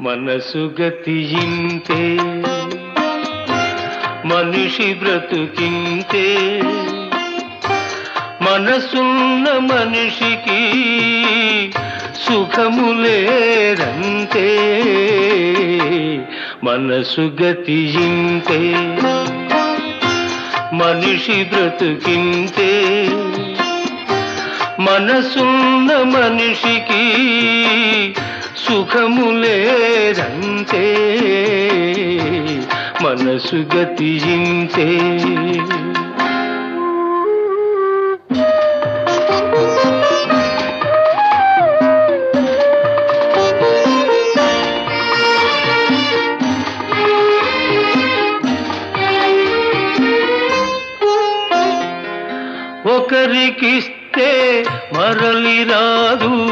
మనసు గతి ఇంతే మనిషి బ్రతుకింతే మనసున్న మనిషికి సుఖములేరంతే మనసు గతి ఇంతే మనిషి బ్రతుకింతే మనసున్న మనిషికి సుఖము లేదంతే మనసు గతి ఇంతే ఒకరికిస్తే మరలి రాదు.